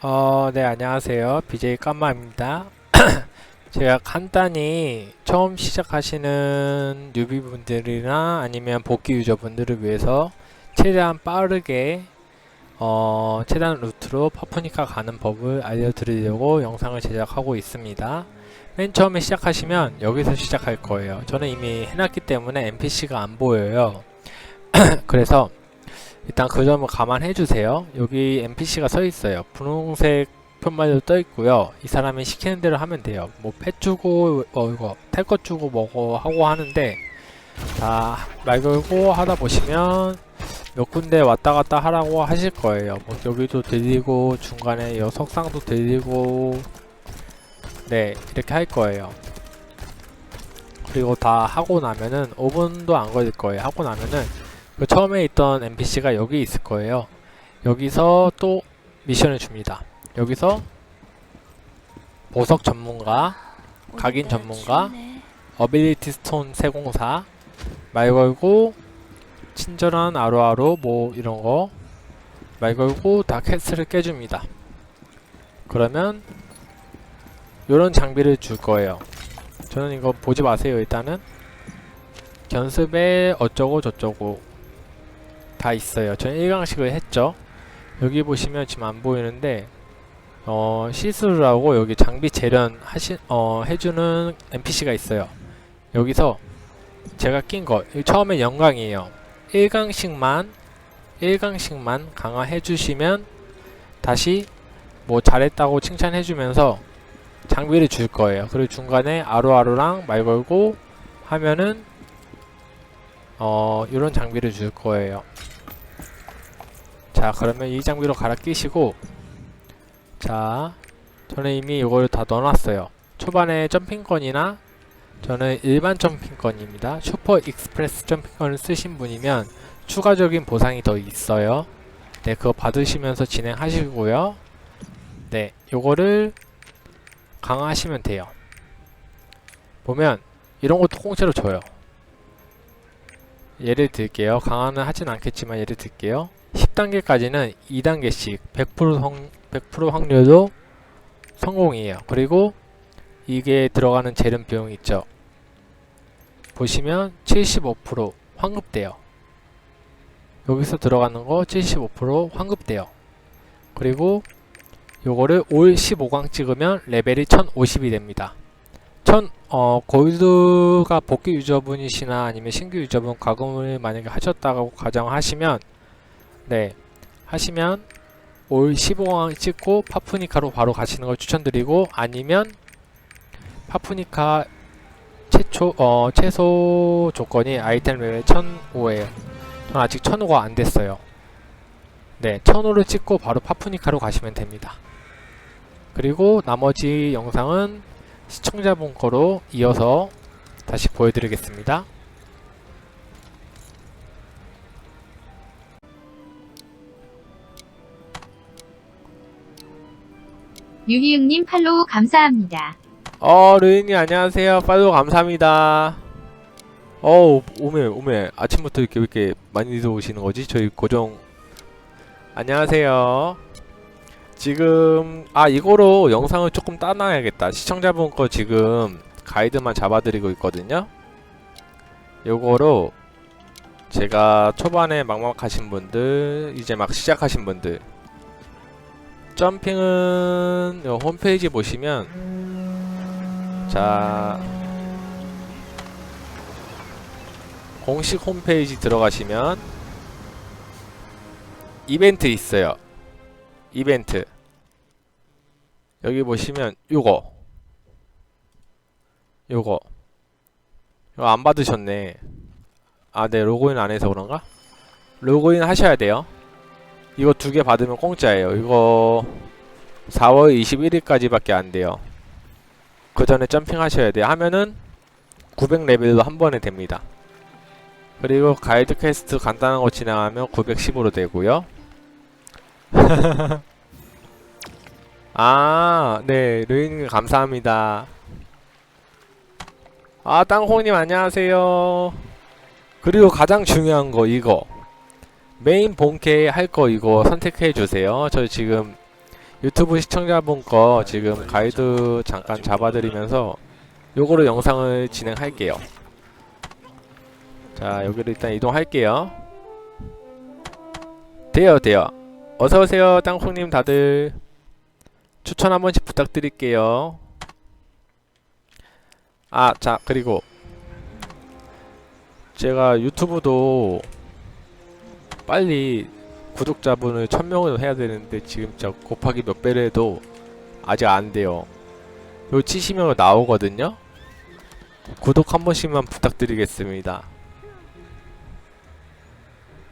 어, 네, 안녕하세요. BJ 깜마입니다. 제가 간단히 처음 시작하시는 뉴비분들이나 아니면 복귀 유저분들을 위해서 최대한 빠르게 어, 최대한 루트로 파푸니카 가는 법을 알려드리려고 영상을 제작하고 있습니다. 맨 처음에 시작하시면 여기서 시작할 거예요. 저는 이미 해놨기 때문에 NPC가 안 보여요. 그래서 일단 그 점을 감안해 주세요. 여기 NPC가 서 있어요. 분홍색 편말도 떠 있고요. 이 사람이 시키는 대로 하면 돼요. 뭐펫 주고 어 이거 탈것 주고 뭐고 하고 하는데 다 말 걸고 하다 보시면 몇 군데 왔다 갔다 하라고 하실 거예요. 뭐 여기도 들리고 중간에 여 석상도 들리고 네 이렇게 할 거예요. 그리고 다 하고 나면은 5분도 안 걸릴 거예요. 하고 나면은 그 처음에 있던 NPC가 여기 있을 거예요. 여기서 또 미션을 줍니다. 여기서 보석 전문가, 각인 전문가, 어빌리티 스톤 세공사, 말 걸고 친절한 아로아로 뭐 이런 거 말 걸고 다 캐스를 깨줍니다. 그러면 이런 장비를 줄 거예요. 저는 이거 보지 마세요. 일단은 견습에 어쩌고 저쩌고 다 있어요. 저는 1강식을 했죠. 여기 보시면 지금 안 보이는데 어, 시스루라고 여기 장비 재련 하시, 어, 해주는 NPC가 있어요. 여기서 제가 낀 거, 처음에 영광이에요. 1강씩만, 1강씩만 강화해 주시면 다시 뭐 잘했다고 칭찬해 주면서 장비를 줄 거예요. 그리고 중간에 아루아루랑 말 걸고 하면은 어, 이런 장비를 줄 거예요. 자, 그러면 이 장비로 갈아 끼시고, 자, 저는 이미 이걸 다 넣어놨어요. 초반에 점핑권이나, 저는 일반 점핑권입니다. 슈퍼 익스프레스 점핑권을 쓰신 분이면 추가적인 보상이 더 있어요. 네, 그거 받으시면서 진행하시고요. 네, 요거를 강화하시면 돼요. 보면, 이런 것도 공짜로 줘요. 예를 들게요. 강화는 하진 않겠지만 예를 들게요. 10단계까지는 2단계씩 100% 성, 100% 확률로 성공이에요. 그리고 이게 들어가는 재련 비용 있죠. 보시면 75% 환급돼요. 여기서 들어가는 거 75% 환급돼요. 그리고 요거를 올 15강 찍으면 레벨이 1050이 됩니다. 천, 어, 골드가 복귀 유저분이시나 아니면 신규 유저분 가금을 만약에 하셨다고 가정하시면, 네, 하시면 올 15강 찍고 파푸니카로 바로 가시는 걸 추천드리고, 아니면 파푸니카 최초, 어, 최소 조건이 아이템 레벨 1005에요. 전 아직 1005가 안 됐어요. 네, 1005를 찍고 바로 파푸니카로 가시면 됩니다. 그리고 나머지 영상은 시청자분 거로 이어서 다시 보여드리겠습니다. 유희응님 팔로우 감사합니다. 어, 르인이 안녕하세요. 팔로우 감사합니다. 어우, 오메, 오메. 아침부터 이렇게, 왜 이렇게 많이 들어오시는 거지? 저희 고정. 안녕하세요. 지금, 아, 이거로 영상을 조금 따놔야겠다. 시청자분 거 지금 가이드만 잡아드리고 있거든요. 요거로 제가 초반에 막막하신 분들, 이제 막 시작하신 분들, 점핑은 요 홈페이지 보시면 자 공식 홈페이지 들어가시면 이벤트 있어요 이벤트 여기 보시면 요거 요거 이거 안 받으셨네 아네 로그인 안 해서 그런가? 로그인 하셔야 돼요 이거 두 개 받으면 공짜예요 이거 4월 21일까지 밖에 안 돼요 그 전에 점핑 하셔야 돼요. 하면은 900레벨로 한 번에 됩니다. 그리고 가이드 퀘스트 간단한 거 진행하면 910으로 되고요. 아, 네, 르인님 감사합니다. 아, 땅콩님 안녕하세요. 그리고 가장 중요한 거 이거 메인 본캐 할 거 이거 선택해 주세요. 저 지금 유튜브 시청자분 거 지금 가이드 잠깐 잡아드리면서 요거로 영상을 진행할게요. 자, 여기로 일단 이동할게요. 돼요, 돼요. 어서오세요, 땅콩님 다들. 추천 한 번씩 부탁드릴게요. 아, 자, 그리고 제가 유튜브도 빨리 구독자분을 1000명을 해야 되는데 지금 저 곱하기 몇 배를 해도 아직 안 돼요. 요 치시면 나오거든요. 구독 한 번씩만 부탁드리겠습니다.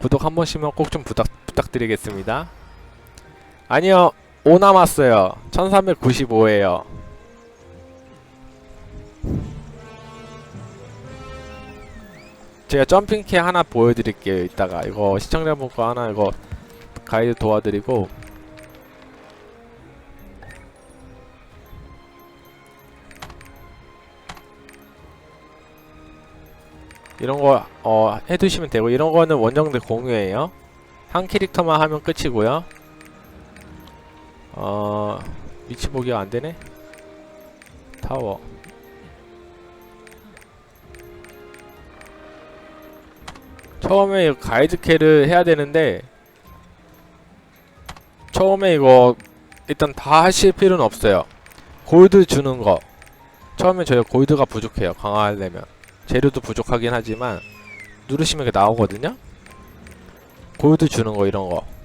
구독 한 번씩만 꼭 좀 부탁 부탁드리겠습니다. 아니요. 5 남았어요. 1395예요. 제가 점핑키 하나 보여드릴게요. 이따가 이거 시청자분 거 하나 이거 가이드 도와드리고 이런 거 어, 해두시면 되고 이런 거는 원정대 공유예요. 한 캐릭터만 하면 끝이고요. 어 위치 보기가 안 되네. 타워. 처음에 가이드 캐를 해야 되는데 처음에 이거 일단 다 하실 필요는 없어요. 골드 주는 거. 처음에 저희 골드가 부족해요. 강화하려면. 재료도 부족하긴 하지만 누르시면 이게 나오거든요. 골드 주는 거 이런 거.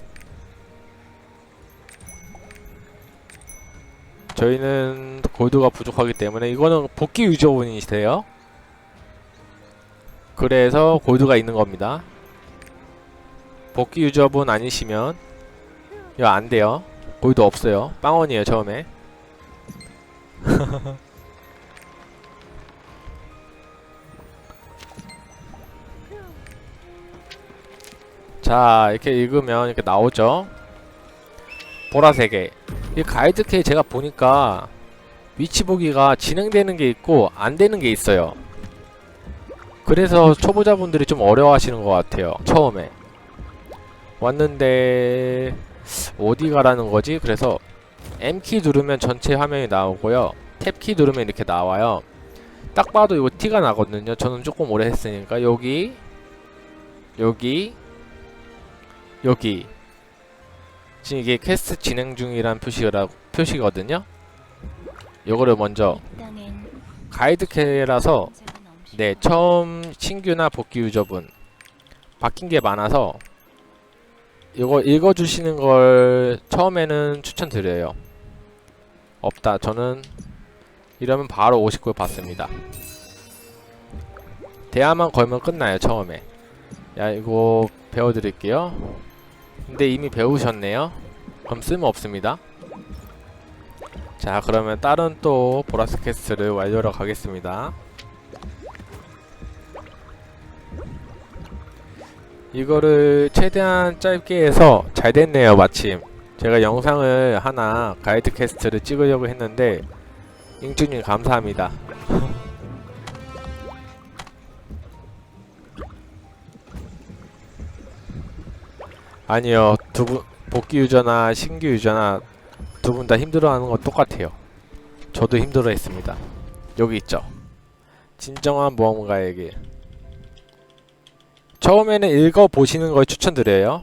저희는 골드가 부족하기 때문에 이거는 복귀 유저분이세요. 그래서 골드가 있는 겁니다. 복귀 유저분 아니시면 이거 안 돼요. 골드 없어요. 빵원이에요 처음에. 자 이렇게 읽으면 이렇게 나오죠. 보라색에 이 가이드 K 제가 보니까 위치 보기가 진행되는 게 있고 안 되는 게 있어요. 그래서 초보자분들이 좀 어려워하시는 것 같아요. 처음에 왔는데 어디 가라는 거지? 그래서 M 키 누르면 전체 화면이 나오고요. 탭키 누르면 이렇게 나와요. 딱 봐도 이거 티가 나거든요. 저는 조금 오래 했으니까 여기 여기 여기 지금 이게 퀘스트 진행 중이란 표시라 표시거든요. 요거를 먼저 가이드 캐라서 네, 처음 신규나 복귀 유저분 바뀐 게 많아서 이거 읽어주시는 걸 처음에는 추천드려요. 없다. 저는 이러면 바로 59를 받습니다. 대화만 걸면 끝나요. 처음에. 야 이거 배워드릴게요. 근데 이미 배우셨네요. 그럼 쓸모 없습니다. 자 그러면 다른 또 보라색 퀘스트를 완료하러 가겠습니다. 이거를 최대한 짧게 해서 잘 됐네요 마침 제가 영상을 하나 가이드 캐스트를 찍으려고 했는데 잉주님 감사합니다 아니요 두 분 복귀 유저나 신규 유저나 두 분 다 힘들어하는 건 똑같아요 저도 힘들어했습니다 여기 있죠 진정한 모험가에게 처음에는 읽어보시는 걸 추천드려요.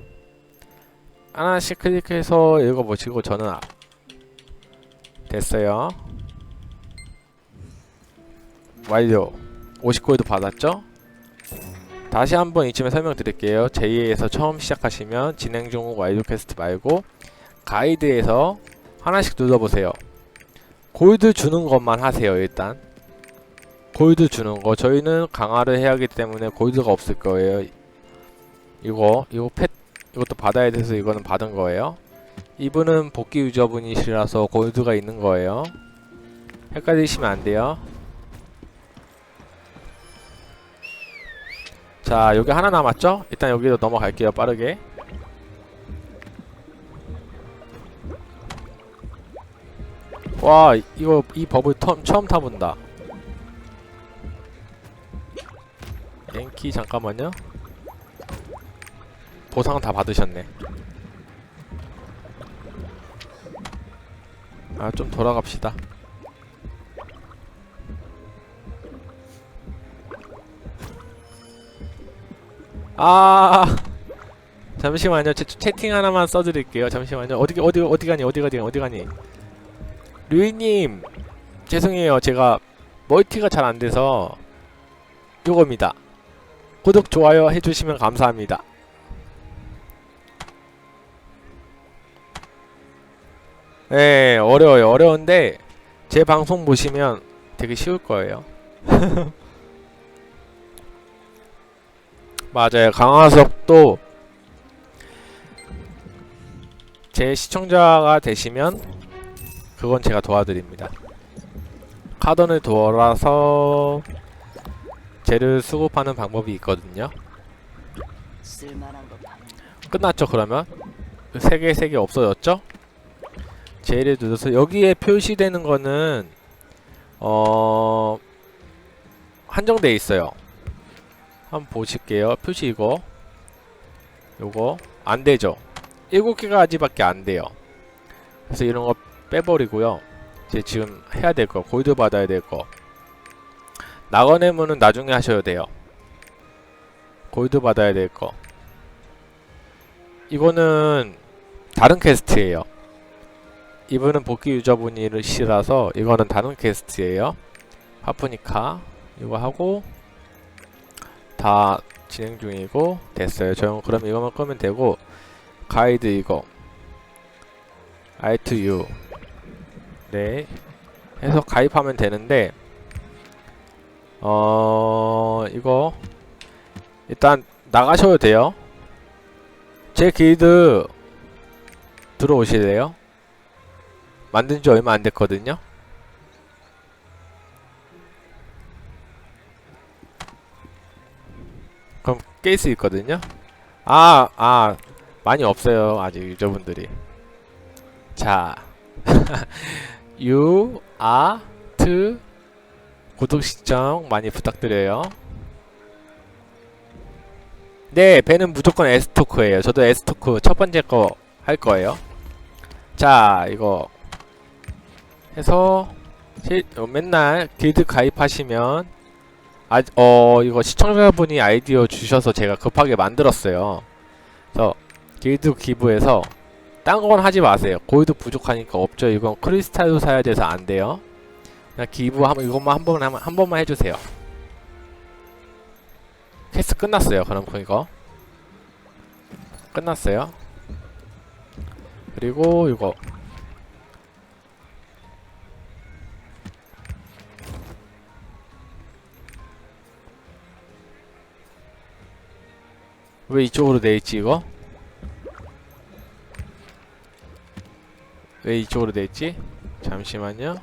하나씩 클릭해서 읽어보시고 저는 아- 됐어요. 완료. 59에도 받았죠? 다시 한번 이쯤에 설명드릴게요. 제2에서 처음 시작하시면 진행 중 완료 퀘스트 말고 가이드에서 하나씩 눌러보세요. 골드 주는 것만 하세요, 일단. 골드 주는 거 저희는 강화를 해야 하기 때문에 골드가 없을 거예요 이거 이거 펫 이것도 받아야 돼서 이거는 받은 거예요 이분은 복귀 유저분이시라서 골드가 있는 거예요 헷갈리시면 안 돼요 자 여기 하나 남았죠? 일단 여기로 넘어갈게요 빠르게 와 이거 이 법을 처음, 처음 타본다 엔키 잠깐만요. 보상 다 받으셨네. 아 좀 돌아갑시다 아. 잠시만요. 제 채팅 하나만 써드릴게요. 잠시만요. 어디 어디 어디 가니? 어디 가니 어디 가니? 류이님 죄송해요. 제가 멀티가 잘 안돼서 요겁니다. 구독 좋아요 해주시면 감사합니다. 네 어려워요. 어려운데 제 방송 보시면 되게 쉬울 거예요 맞아요. 강화석도 제 시청자가 되시면 그건 제가 도와드립니다. 카던을 돌아서 쟤를 수급하는 방법이 있거든요. 끝났죠 그러면? 세개세개 없어졌죠? 제를 눌러서 여기에 표시되는 거는 어 한정돼 있어요 한번 보실게요. 표시 이거. 요거. 안 되죠? 7개가지밖에 안 돼요. 그래서 이런 거 빼버리고요. 이제 지금 해야 될 거 골드 받아야 될 거. 낙원의 문은 나중에 하셔야 돼요. 골드 받아야 될 거. 이거는 다른 퀘스트예요. 이분은 복귀 유저분이시라서 이거는 다른 퀘스트예요. 파프니카. 이거 하고 다 진행 중이고 됐어요. 저 그럼 이거만 끄면 되고 가이드 이거 I to you 네 해서 가입하면 되는데 어 이거 일단 나가셔도 돼요. 제 길드 들어오실래요? 만든 지 얼마 안 됐거든요? 깰 수 있거든요? 아, 아, 많이 없어요. 아직 유저분들이. 자, you, are, to, 구독 시청 많이 부탁드려요. 네, 배는 무조건 에스토크예요. 저도 에스토크 첫 번째 거 할 거예요. 자, 이거 해서 시, 어, 맨날 길드 가입하시면 아, 어, 이거 시청자분이 아이디어 주셔서 제가 급하게 만들었어요. 그래서 길드 기부해서 딴 건 하지 마세요. 골드 부족하니까 없죠. 이건 크리스탈도 사야 돼서 안 돼요. 그냥 기부하면 이것만 한 번만 한 번만 해주세요. 퀘스트 끝났어요. 그럼 이거 끝났어요. 그리고 이거 왜 이쪽으로 돼 있지 이거? 왜 이쪽으로 돼 있지? 잠시만요.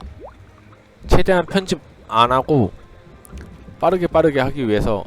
최대한 편집 안 하고 빠르게 빠르게 하기 위해서